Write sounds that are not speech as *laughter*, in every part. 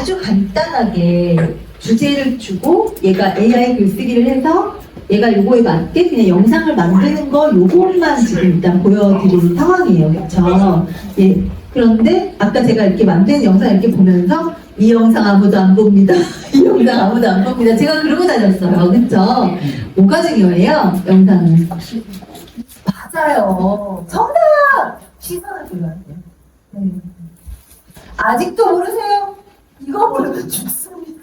아주 간단하게 주제를 주고 얘가 AI 글쓰기를 해서 얘가 요거에 맞게 그냥 영상을 만드는 거 요것만 지금 일단 보여드리는 상황이에요. 그렇죠? 예. 그런데 아까 제가 이렇게 만든 영상 이렇게 보면서 이 영상 아무도 안 봅니다. *laughs* 이 영상 아무도 안 봅니다. 제가 그러고 다녔어요. 그렇죠? 뭐가 중요해요? 영상은. 맞아요. 정답! 시선을 돌려야 돼요. 네. 아직도 모르세요? 이거 모르면 죽습니다.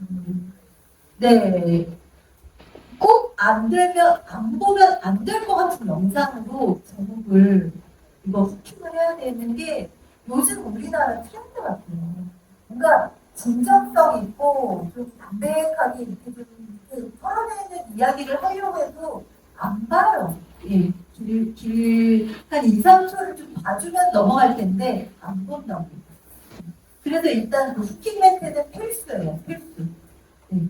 음, *laughs* 네. 꼭 안 되면, 안 보면 안 될 것 같은 영상으로 제목을 이거 후킹을 해야 되는 게 요즘 우리나라 트렌드 같아요. 뭔가 진정성 있고 좀 담백하게 이렇게 좀 털어내는 이야기를 하려고 해도 안 봐요. 예. 길, 길, 한 2, 3초를 좀 봐주면 넘어갈 텐데, 안 본다고. 그래서 일단 그 후킹 멘트는 필수예요, 필수. 네.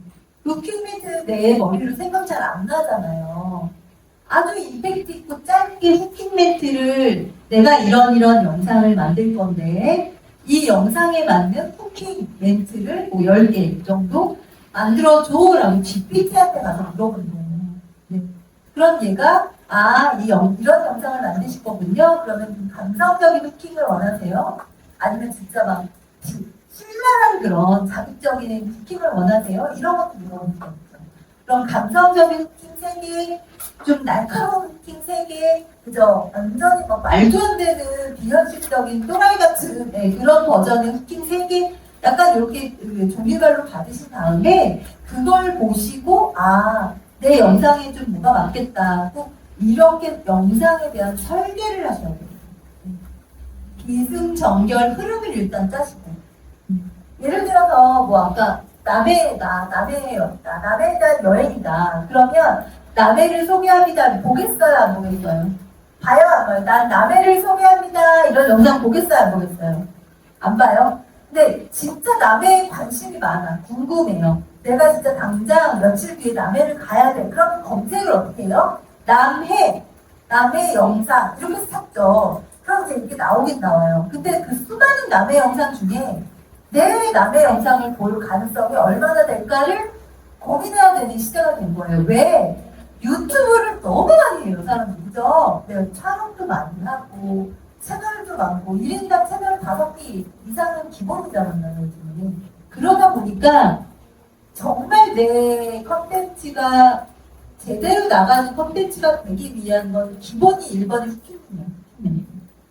그 후킹 멘트 내 머리로 생각 잘 안 나잖아요. 아주 이펙트 있고 짧게 후킹 멘트를 내가 이런 이런 영상을 만들 건데, 이 영상에 맞는 후킹 멘트를 뭐 10개 정도 만들어줘라고 GPT한테 가서 물어본 거예요. 네. 그럼 얘가 아, 이 영, 이런 영상을 만드실 거군요. 그러면 좀 감성적인 후킹을 원하세요? 아니면 진짜 막 시- 신랄한 그런 자극적인 후킹을 원하세요? 이런 것도 물어보는 거죠. 그럼 감성적인 후킹 3개, 좀 날카로운 후킹 3개, 그죠? 완전히 막 말도 안 되는 비현실적인 또라이 같은 네, 그런 버전의 후킹 3개, 약간 이렇게 그 종류별로 받으신 다음에 그걸 보시고 아, 내 영상에 좀 뭐가 맞겠다. 꼭 이렇게 영상에 대한 설계를 하셔야 돼요. 기승전결 흐름을 일단 짜시고. 음. 예를 들어서 뭐 아까 남해 나 남해였다 남해에 대한 여행이다. 그러면 남해를 소개합니다. 보겠어요? 안 보겠어요? 봐요? 안 봐요? 난 남해를 소개합니다. 이런 영상 보겠어요? 안 보겠어요? 안 봐요? 근데 진짜 남해에 관심이 많아. 궁금해요. 내가 진짜 당장 며칠 뒤에 남해를 가야 돼. 그럼 검색을 어떻게 해요? 남해 남해 영상. 이렇게 샀죠 그럼 이제 이게 나오긴 나와요. 근데 그 수많은 남해 영상 중에 내 남의 영상을 볼 가능성이 얼마나 될까를 고민해야 되는 시대가 된 거예요. 왜? 유튜브를 너무 많이 해요, 사람들이. 그죠? 네, 촬영도 많이 하고, 채널도 많고, 1인당 채널 5개 이상은 기본이잖아요, 요즘은. 그러다 보니까, 정말 내 컨텐츠가 제대로 나가는 컨텐츠가 되기 위한 건 기본이 1번이 후킹이에요.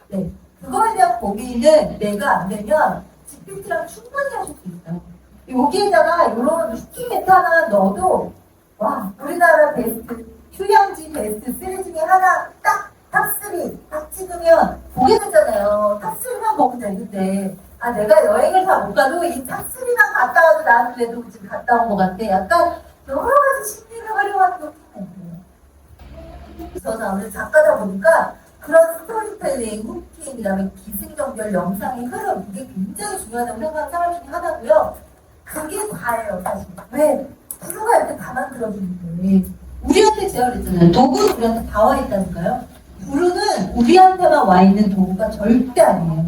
네. 그거에 대한 고민은 내가 안 되면 GPT랑 충분히 있어요. 여기에다가 이런 멘트 하나 넣어도 와 우리나라 베스트 휴양지 베스트 3 중에 하나 딱 탑3 딱 찍으면 보게 되잖아요. 탑3만 보면 되는데 아 내가 여행을 다 못 가도 이 탑3만 갔다 와도 나는 그래도 지금 갔다 온 것 같아. 약간 여러 가지 심리를 활용하는 게 후킹 멘트예요. 그래서 오늘 작가다 보니까 그런 스토리텔링, 후킹, 그다음에 기승전결 영상의 흐름 이게 굉장히 중요하다고 생각하는 사람 중에 하나고요. 그게 다예요, 사실. 왜? 프로가 이렇게 다 만들어주는데 우리한테 제가 그랬잖아요. 도구는 우리한테 다 와 있다니까요. 부르는 우리한테만 와 있는 도구가 절대 아니에요.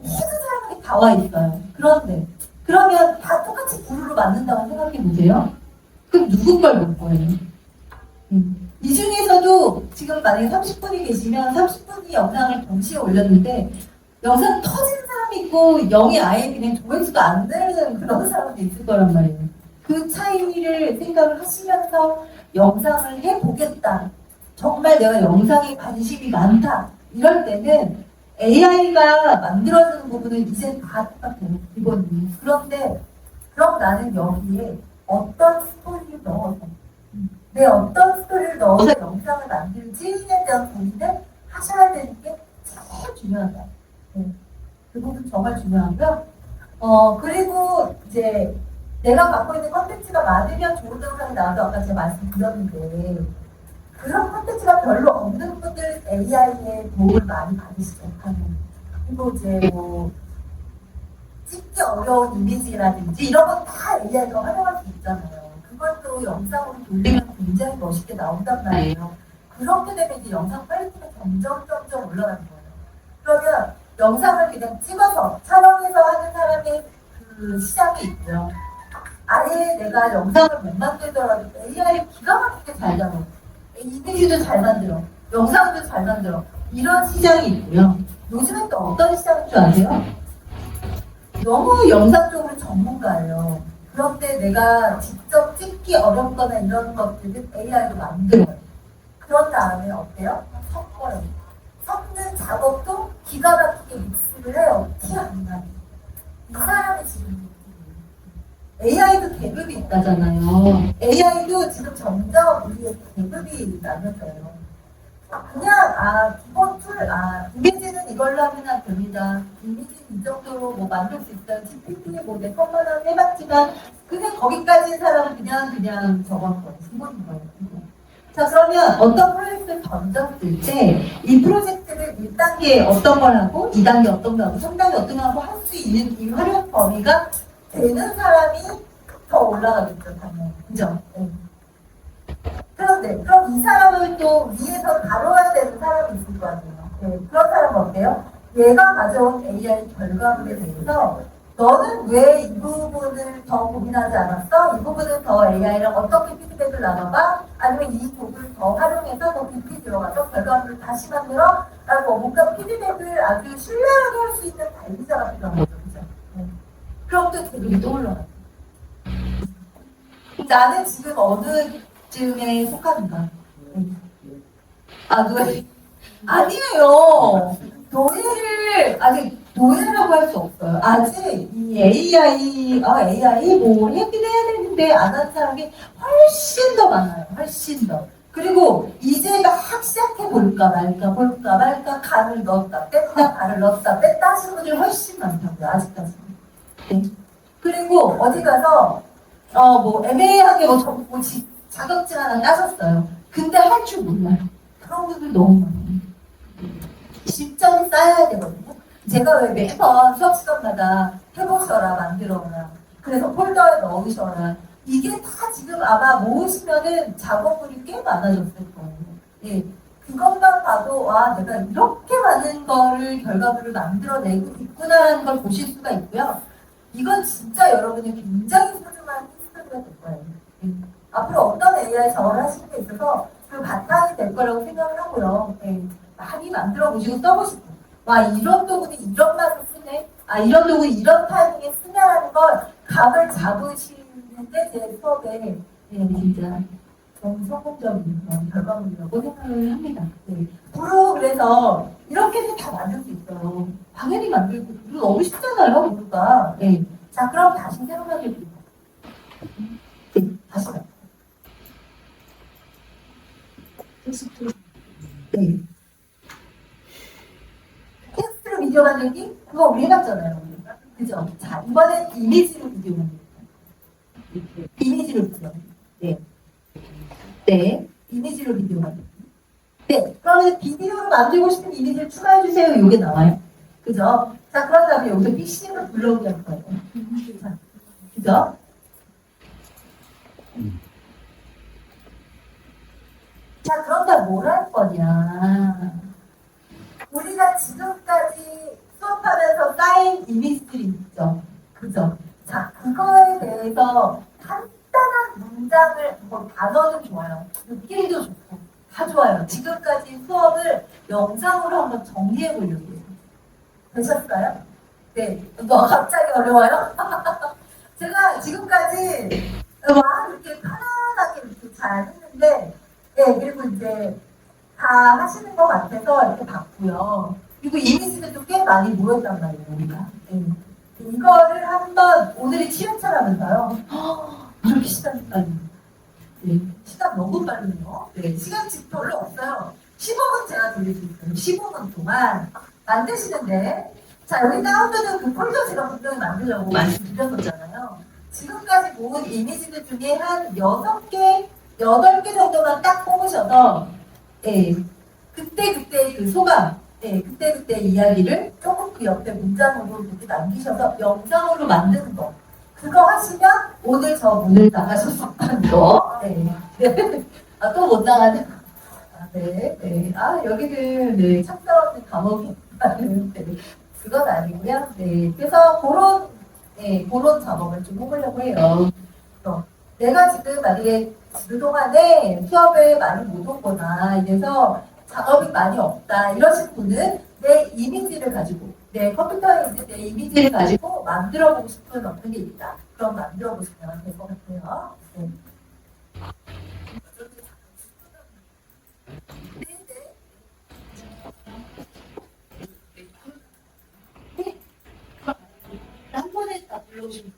모든 사람에게 다 와 있어요. 그런데 그러면 다 똑같이 부르로 만든다고 생각해 보세요. 그럼 누구 걸볼 거예요? 음. 이 중에서도 지금 만약에 30분이 계시면 30분이 영상을 동시에 올렸는데 영상 터지는 사람이 있고 0이 아예 그냥 조회수가 안 되는 그런 사람도 있을 거란 말이에요. 그 차이를 생각을 하시면서 영상을 해보겠다. 정말 내가 영상에 관심이 많다. 이럴 때는 AI가 만들어주는 부분은 이제 다 똑같아요. 기본이. 그런데 그럼 나는 여기에 어떤 스토리를 넣어서 내 어떤 스토리를 넣어서 영상을 만들지에 대한 고민을 하셔야 되는 게 제일 중요하다. 네. 그 부분 정말 중요하고요. 어, 그리고 이제 내가 갖고 있는 컨텐츠가 많으면 좋은 영상이 나와도 아까 제가 말씀드렸는데 그런 컨텐츠가 별로 없는 분들 AI의 도움을 많이 받으시죠. 그리고 이제 뭐 찍기 어려운 이미지라든지 이런 건 다 AI가 활용할 수 있잖아요. 그것도 영상으로 돌리면 굉장히 멋있게 나온단 말이에요. 그렇게 되면 이제 영상 퀄리티가 점점 점점 올라가는 거예요. 그러면 영상을 그냥 찍어서 촬영해서 하는 사람의 그 시장이 있고요. 아예 내가 영상을 못 만들더라도 AI를 기가 막히게 잘 잡아. 이미지도 잘 만들어. 영상도 잘 만들어. 이런 시장이 있고요. 요즘엔 또 어떤 시장인 줄 아세요? 너무 영상 쪽으로 전문가예요. 그런데 내가 직접 찍기 어렵거나 이런 것들은 AI로 만들어요. 그런 다음에 어때요? 섞어요. 섞는 작업도 기가 막히게 믹스를 해요. 티 안 나게. 이 사람이 지금 AI도 계급이 있다잖아요. AI도 지금 점점 우리의 계급이 나눠져요. 그냥 아 기본 툴, 아 이미지는 이걸로 하면 됩니다. 이미지는 이 정도로 뭐 만들 수 있어요. GPT 뭐내 것만은 해봤지만 그냥 거기까지 사람은 그냥 그냥 적었거든요. 기본인 거예요. 자 그러면 어떤 프로젝트를 던졌을 때 이 프로젝트를 1단계 어떤 걸 하고 2단계 어떤 걸 하고 3단계 어떤 걸 하고 할 수 있는 이 활용 범위가 되는 사람이 더 올라가겠죠 당연히 그죠? 네. 그런데 그럼 이 사람을 또 위에서 다뤄야 되는 사람이 있을 거 아니에요 네. 그런 사람은 어때요? 얘가 가져온 AI 결과물에 대해서 너는 왜 이 부분을 더 고민하지 않았어? 이 부분은 더 AI랑 어떻게 피드백을 나눠봐? 아니면 이 부분을 더 활용해서 더 깊이 들어가서 결과물을 다시 만들어? 라고 뭔가 피드백을 아주 신뢰하게 할 수 있는 관리자가 필요한 거죠. 그죠? 네. 그럼 또또 올라가요. 나는 지금 어느 쯤에 속하는가? 네. 아, 노예. 아니에요. 노예를, 아직 노예라고 할 수 없어요. 아직 이 AI, 아, AI 뭐 얘기는 해야 되는데 안 하는 사람이 훨씬 더 많아요. 훨씬 더. 그리고 이제 막 시작해 볼까 말까 볼까 말까 간을 넣었다 뺐다 간을 넣었다 뺐다 하시는 분들이 훨씬 많다고요. 아직까지. 네. 그리고 어디 가서 어 뭐 애매하게 뭐, 저, 뭐 지- 자격증 하나 따셨어요. 근데 할 줄 몰라요. 그런 분들 너무 많아요. 실전이 쌓여야 되거든요. 제가 왜 매번 수업 시간마다 해보셔라 만들어라. 그래서 폴더에 넣으셔라. 이게 다 지금 아마 모으시면은 작업물이 꽤 많아졌을 거예요. 예. 그것만 봐도 와 내가 이렇게 많은 거를 결과물을 만들어내고 있구나라는 걸 보실 수가 있고요. 이건 진짜 여러분이 굉장히 소중한 히스토리가 될 거예요. 예. 앞으로 어떤 AI 작업을 하시는 데 있어서 그 바탕이 될 거라고 생각을 하고요. 예. 많이 만들어 보시고 써보시고 와 이런 도구는 이런 맛을 쓰네 아 이런 도구는 이런 타이밍에 쓰냐라는 걸 감을 잡으시는데 제 수업에 예, 진짜 너무 성공적인 그런 결과물이라고 생각을 합니다. 네. 부루 그래서 이렇게는 다 만들 수 있어요. 당연히 만들고 부루 너무 쉽잖아요 부루가. 네. 자 그럼 다시 생각해 볼게요. 네, 다시. 네. 비디오 만들기? 그거 우리 해봤잖아요. 그죠? 자, 이번엔 이미지로 만들기. 이미지로 비디오. 네. 네. 이미지로 비디오 만들기. 네. 그러면 비디오로 만들고 싶은 이미지를 추가해주세요. 이게 나와요. 그죠? 자, 그런 다음에 여기서 PC로 불러오게 할 거예요. 자, 그죠? 자, 그럼 다 뭘 할 거냐. 우리가 지금까지 수업하면서 쌓인 이미지들이 있죠. 그죠? 자, 그거에 대해서 간단한 문장을, 뭐 단어는 좋아요. 느낌도 좋고, 다 좋아요. 지금까지 수업을 영상으로 한번 정리해 보려고 해요. 되셨어요? 네. 뭐 갑자기 어려워요? *laughs* 제가 지금까지 와 이렇게 편안하게 이렇게 잘 했는데, 네, 그리고 이제 다 하시는 것 같아서 이렇게 봤고요. 그리고 이미지들도 꽤 많이 모였단 말이에요, 우리가. 네. 이거를 한번 오늘이 7회차라면서요. *gasps* 이렇게 시간이 빨리. 네, 시간 너무 빠르네요. 네, 시간치 별로 없어요. 15분 제가 드릴 있어요. 15분 동안 만드시는데, 자, 여기 다운로드 그 폴더 제가 분명히 만들려고 말씀드렸었잖아요. 지금까지 모은 이미지들 중에 한 6개, 8개 정도만 딱 뽑으셔서, 예, 그때 그때 그 소감, 예, 그때 그때 이야기를 조금 그 옆에 문장으로 이렇게 남기셔서 영상으로 만드는 거. 그거 하시면 오늘 저 문을 나가셨었다는 거. 네. 네. 아, 또 못 나가는 거. 아, 네. 네. 아, 여기는, 네, 참사없는 감옥이 네. 그건 아니고요. 네. 그래서 그런, 네, 그런 작업을 좀 해보려고 해요. 어, 내가 지금 만약에 그동안에 수업을 많이 못 오거나 이래서 작업이 많이 없다 이러신 분은 내 이미지를 가지고 내 컴퓨터에 있을 때 이미지를 가지고 만들어 보고 싶은 어떤 게 있다. 그럼 만들어 보시면 될 것 같아요. 네. 네, 네. 한 번에 다 불러오시면